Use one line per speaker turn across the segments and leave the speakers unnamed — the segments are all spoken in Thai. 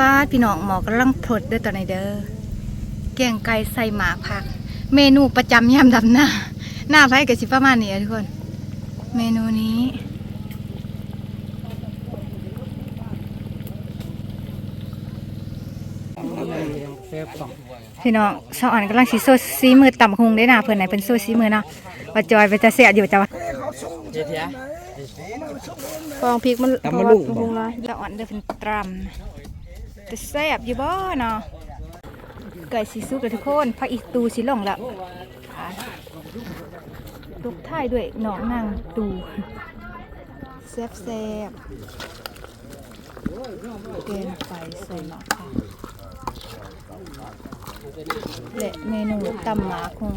ป้าดพี่น้องหมอกำลังพดเด้อตอนนี้เด้อแกงไก่ใส่หมากผัก เมนูประจำยามดำหน้า หน้าไพ่กับสิประมาณนี้อะทุกคน เมนูนี้พี่น้องสอนกำลังสีโซซีมือต่ำคงได้หนาเพิ่นไหนเป็นโซซีมือเนาะว่าจอยไปจะเสียอยู่จ้ะวะ
เจ๊เทีย
ฟองพริกมัน
ตำมะลุง
เพราะว่าปรุงร้าย
จะอ่อนเด้อเป็นตรำ จะแซ่บอยู่บ่เนาะไก่สีซุกเลยทุกคนพักอีกตูสิลงละลุกท้ายด้วยหนองนางตูแซ่บแซ่บๆเกนไปใส่หมากค่ะและเมนูตำหมาคง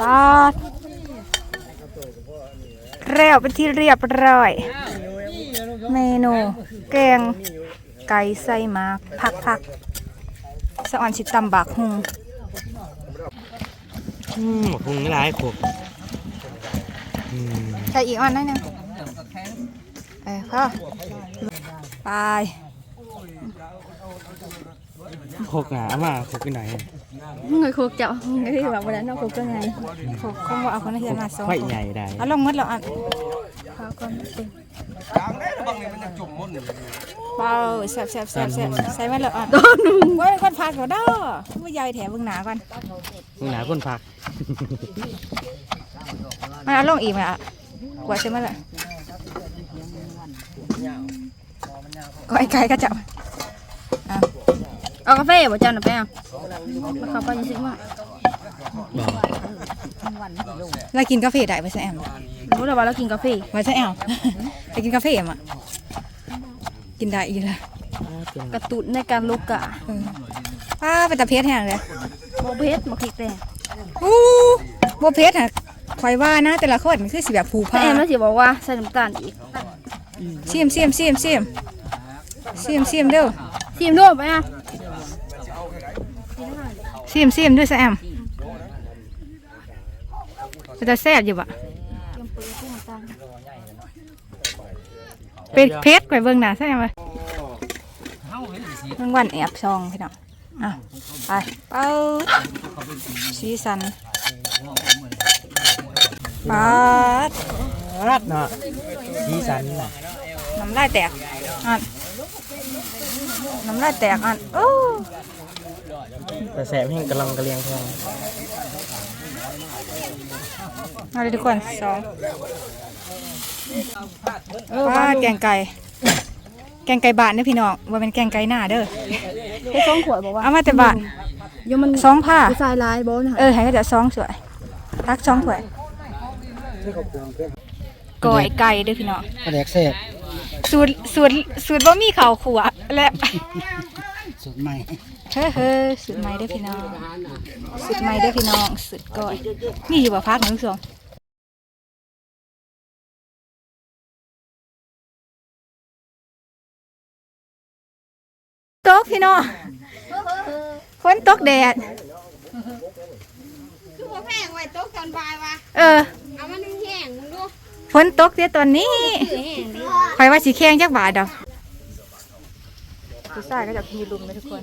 ปาดแล้วเป็นที่เรียบร้อย เมนู แกง ไก่ใส่หมากผักผักสะออนชิตำบากหุง
อืมคงไม่ร้ายขบอืม
ใส่อีกอ่อนได้หนึงเออพ่อไป
โคกหนามาโคกไปไหน
มึงเคยโคกเจ้ามึงเคยแบบวันนั้นเอาโคกก็ไง
โขกคงว่าเอาคนนั้นเฮี ยมาสอง
ไข่
คน
ใหญ่ได้
เอาลงหมดแล้วอะข้าวก่อนเต็มเบาแซ่บแซ่บแซ่บแซ่บใส่ไว้แล้วอะโดนว่าคนพักก็ได้ว่ายายแถมเบิ่งหนาก่อน
มึงหนาคนพัก
มันเอาลงอีกไหมอะกว่าใช่ไหมล่ะก็ไอ้ไก่ก็จับอะ
เอากาแฟบ่เจ้าหน่ะไปเอามาเข้าไปยังซื้อมา
บอก
เรากินกาแฟได้ไปใช่แอม
รู้แล้วว่าเรากินกาแฟ
ไปใช่แอมไปกินกาแฟแอมอะกินได้อีกแล้ว
กระตุ้นในการลุกกะ
เออป้าไปตะเพชรแห้งเลย
บ่เพชรบ่พริกแต่
อู้บัวเพชรอะคอยว่านะ แต่ละคนคือสิแบบผู
ถ้า
ผ้า
แอมแล้วสิบอกว่าใส่น้ำตาลอีก
เสียมเสียมเสียมเสียมเสียมเสียมเด้อ
ชิมด้วยไปอะ
เสียมเสียมด้วยใช่แอมมันจะแซ่บอยู่ปะ เป็นเพชรไปเบิ่งหน้าใช่ไหมเบิ่งวันแอบซองพี่น้องอะไปเป้าสีสันปาด
รัดเนาะสีสันน่ะ
น้ำลายแตกอะน้ำลายแตกอะโอ้
แต่แสบแห้งกระลองกระเลียงแทง
มาเลยทุกคนสอง ว่าแกงไก่ แกงไก่บาทเด้อพี่น้องว่าเป็นแกงไก่หน้าเด้อ
เฮ็ดสองขวดบอกว่า
เอามาแต่บาท
เดี๋ยวมัน
สองผ้า
ผู้ชายลายบ่นะ
เออให้ก็จะสองสวยรักสองถ้วยก่อยไก่เด้อพี่น้อง
กระแดกแซ่บ
สูตรสูตรสูตรว่ามีข้าวขัวและ
สุดใหม่
เฮ้อเฮ้อสูตรใหม่เด้อพี่น้องสูตรใหม่เด้อพี่น้องสูตรก่อยนี่อยู่บ่พักหนึ่งสอง ตกพี่น้องฝนตกแดด
คือบ่แพงไว้โต๊ะตอนบ่ายวะ
เออ
เอามันแห้งมึงดู
ฝนตกเดี๋ยวตอนนี้
คือแห้งดิ
ใครว่าสีแข้งจักบาทดอกผู้ชายก็จะกินลุมเลยทุกคน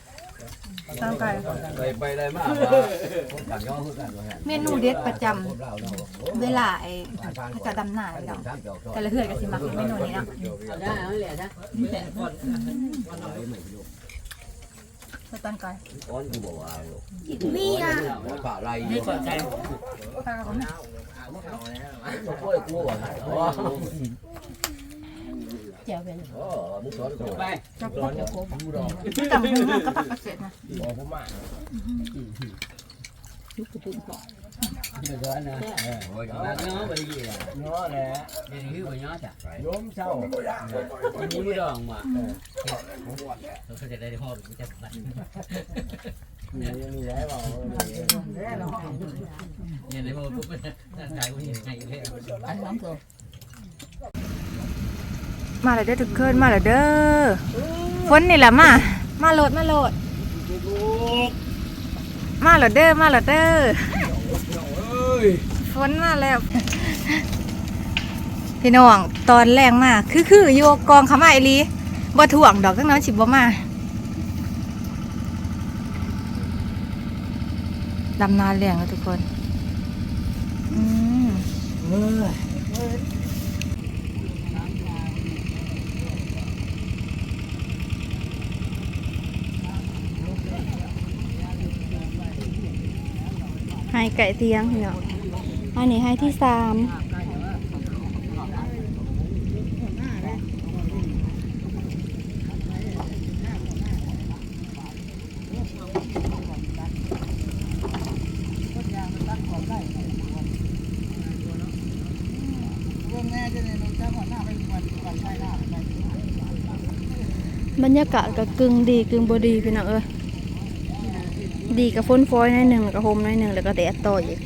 มไก่ไป
ได้มากกันก็คือกัน
เมนูเด็ดประจำเวลาไอ้ถ้าจะดำหน้าพี่น้องแต่ละเฮือนก็สิมักเมนูนี้เนาะไปตันไก่
ก้อนกูบอกว่า
มีอะ
ฝ่าไร
ปลากระป๋อง
ก็กล้วยกูว่า เจ้าเป็นอ๋อมึงสอนกูไป
จับปลาเดี๋ยวโคบจำหูก็ปักกระเสร็จนะ
Bây giờ anh nè. Ôi, nó nó bị gì à? Nó nè. Đi hiếu bị nhó chặt. Vốn sâu. Đi mới đòn mà. Tôi sẽ đây ho bị chặt lại. Nhìn dễ vào. Nhìn để mà cũng đại cũng nhìn hay thế. Anh lắm rồi.
มาแล้ว มาเด้อทุกคนมาแล้วเด้อฝนนี่แหละมา มาโหลดมาโหลด มาแล้วเด้อมาแล้วเด้อฝนมาแล้ว พี่น้องตอนแรงมากคือคือๆอยู่กองขามาไอหลีบ่ถ่วงดอกทั้งนั้นสิบ่มาดำนาแรงแล้วทุกคน อืม ให้ไก่เตียงพี่น้ออันนี้ให้ที่สามบรรยากาศก็กึ่งดีกึ่งบดีพี่น้องเอ้ย ดีกับฝนฟอยหน่อยหนึ่งแล้วก็โฮมหน่อยหนึ่งแล้วก็แดดต่ออีก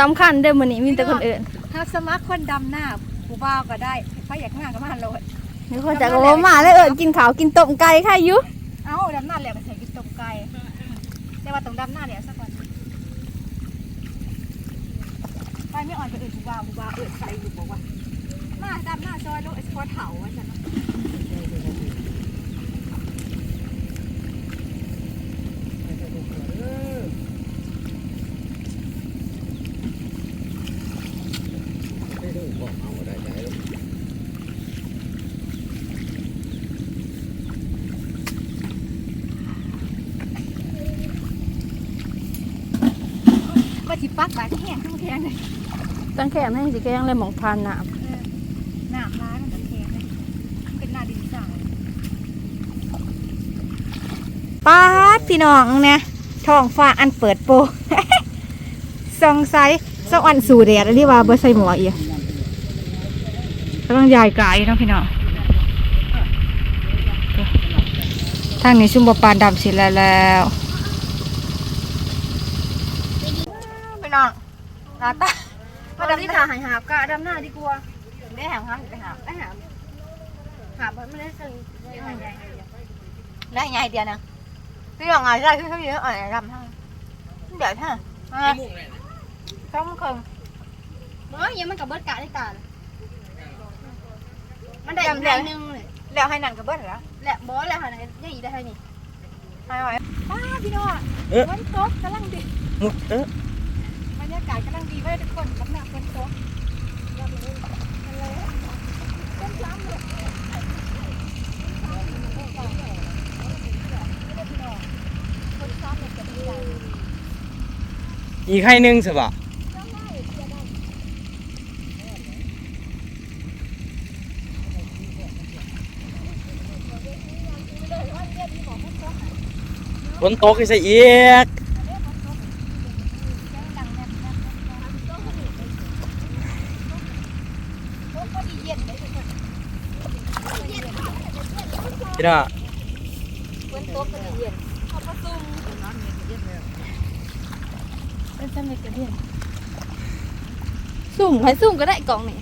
สำคัญเด้อมื้อนี้มีแต่คนอื่น
ถ้าสมัครคนดำหน้าผู้บ่าวก็ได้ถ้าอยากงานก็มาโหลด
มีคนจากโอมาเลยเอิญกินข้าวกินต้มไก่ค่ะอยุ
เอ้าดำหน้าแล้วก็ใส่กินต้มไก่แต่ว่าต้องดำหน้าแล้วสักวัน ไปไม่อ่อนก็อื่นผู้บ่าวผู้บ่าวเอิญใส่อยู่บอกว่ามาดำหน้าซอยลูกไอ้สปอร์ตเถาว่าจังว่าจิปักบาดแห้งขึ้นมาแข็งเลย
ตั้งแค่แม่งสิแกงเลยหมองทานน้
น้ำร้ายมันจะแข็งเลยเป็นหน้าดินสายำ
ป้าดพี่น้องเนี่ยท้องฟ้าอันเปิดโปสองไซส์สองอันสู่แดดอันนี้ว่าเบอร์ใส่หมวกอีกก็ต้องยายกายเนาะพี่น้องทางนี้ชุ่มบปานดำสิแล้วแล้วพี่น้องหน้าตา
มา ดำที่ขาหายหาบก็ดำหน้าดีกว่าได้หามหามไปหามได้หามหามไม่ได้ซึ่ง
ได้ไงเดียวนะพี่น้องอะไรได้ขึ้นเยอะอ่อนดำทั้งเดี๋ยวท่าต้องคน
เฮ้ยยังมันกับเบิร์ดกะได้กะมันได้อีกนึงเลย
แล้วให้นั่นกับเบิ้ลเหรอ
แหละบอสแหละค่ะยังอีกได้เท่านี้
ไม่ไหว
ป้าพี่น้องฝนตกกำลังดี
มุดเออ
รยากาศกำลังดีไว้ทุกคนกำลังฝนตก
อีกให้หนึ่งสิบะฝนตกอีกซะอีก พี่น้า
ฝนตกก็ดีเย็นเขาประซุ่มเป็นสมัยกระเดียนสุ่มใครสุ่มก็ได้กล่องนี่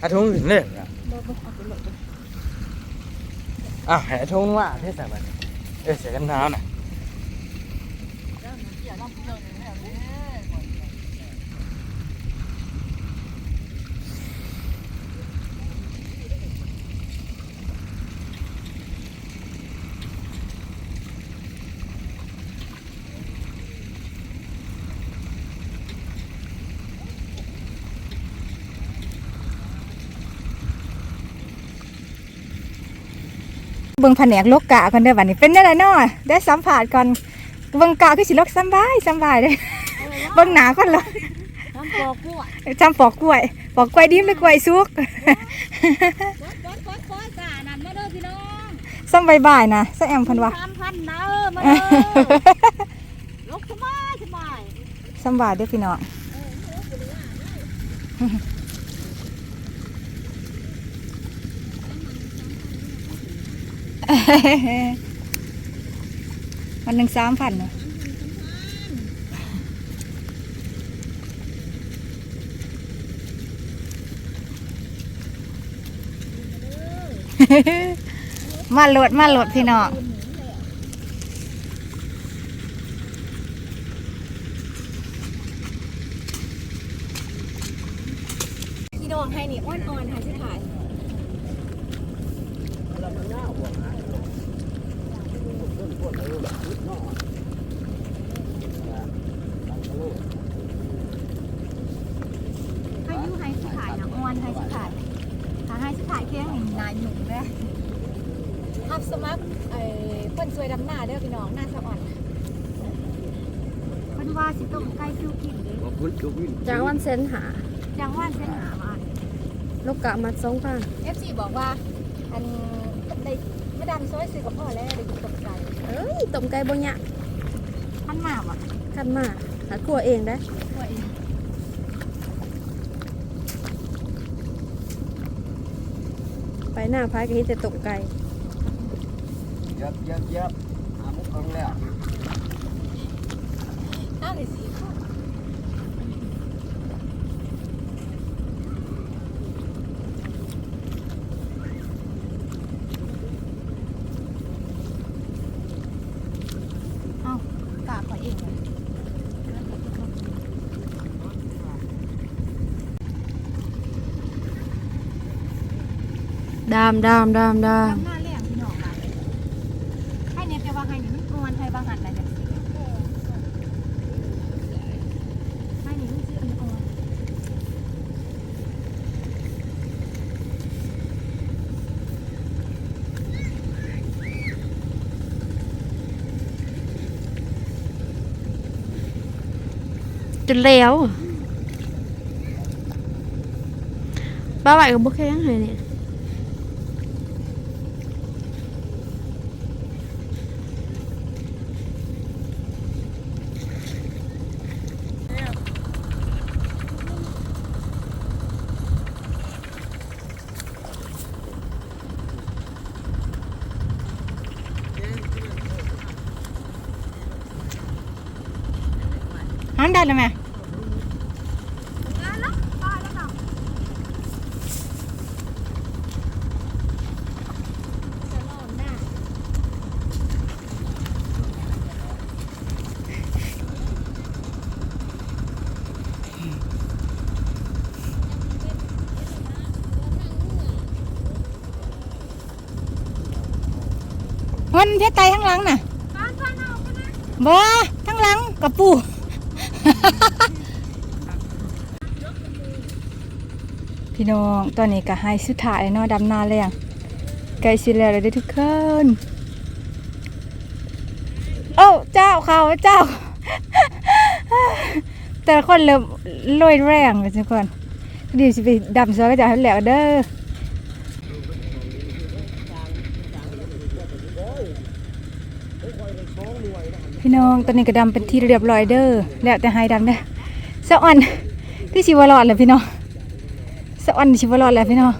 อาทุ่งถึงเลยเหรออะให้อาทุ่งว่าเทศบาลเออเสียกันหนาวน่ะ
เบิ่งแผนกโลกกะก่อนเด้อบัดนี้เป็นได้ไรเนาะได้สัมผัสก่อนเบิ่งกะคือสิโลกสำบายสำบายเด้อเบิ่งหนาคนละ
น้ำปอกกล้วย
จำปอกกล้วย ปอกกล้วยดิบหรือกล้วยสุก
ปอกปอกปอกปอกกานั่นมาเด้อพี่น้อง
ซ้ำบ่ายๆนะซ้ำแอมเพิ่นว่า
สามพันนะเออมาเด้อลกสบายสบาย
ซ้ำบ่ายเด้อพี่น้อง วันหนึ่งสามพันเนาะมาโหลดมาโหลดพี่น้อง
พี่น้องให้นี่อ้อนอ่อนหาสิขาย
ให้ยูให้สิขายนะออนให้สิขายถ้าให้สิขายแค่หนึ่งนายหนุ่มเลย
รับสมัครเอ่อเพิ่นช่วยดำหน้าเด้อพี่น้องหน้าสะอ่อน
เพิ่นว่าสิต้มไก่คิวกินเด้
จากวันเซนหา
จังหว่านเส้นหามา
ลูกกะมัดสองพัน
เอฟซีบอกว่า อันได้ไม่ดำซอยซื้อกับพ่อแล้วได้กินตกใจ
เอ้ยต้มไก่บ่ยะ
พันมาบ่
ขันมาหาครัวเองได้
ตัวเอง
ไปหน้าพายก็เห็นแต่ต้มไก่
ยับยับยับอามุกเอาแล้ว
ห้าหรือสี่ข้อ
กาขอเองเลย
ดามดามดามดาม
ทำหน้าแรงพี่น้องมาให้เนี่ยแต่ว่าให้นี่มันออนให้บางหันอะไรจังซี่ให้นี่มันสิออน
จนแล้วบ้าไหวกับบุคแค่ยังไงเนี่ย
หั นได้เลยไหม
จะรอดหน้า
มันเพชรไตทั้งหลังน่ะบ่ทั้งหลังกับปู พี่น้องตอนนี้ก็ให้สุดท้ายเนาะดำนาแล้วใกลสิแล้วเลยเด้ทุกคนโอ้าเจ้าเขาเจ้า แต่คนเริ่มลอยแรงเลยทุกคนเดียวสิไปดำซอยก็จะให้แล้วเด้อ พี่น้องตอนนี้กระดำเป็นที่เรียบร้อยเด้อแล้วแต่ไฮดำเด้อสะอ่อนที่ชิวรอดแหละพี่น้องสะอ่อนชิวรอดแหละพี่น้อง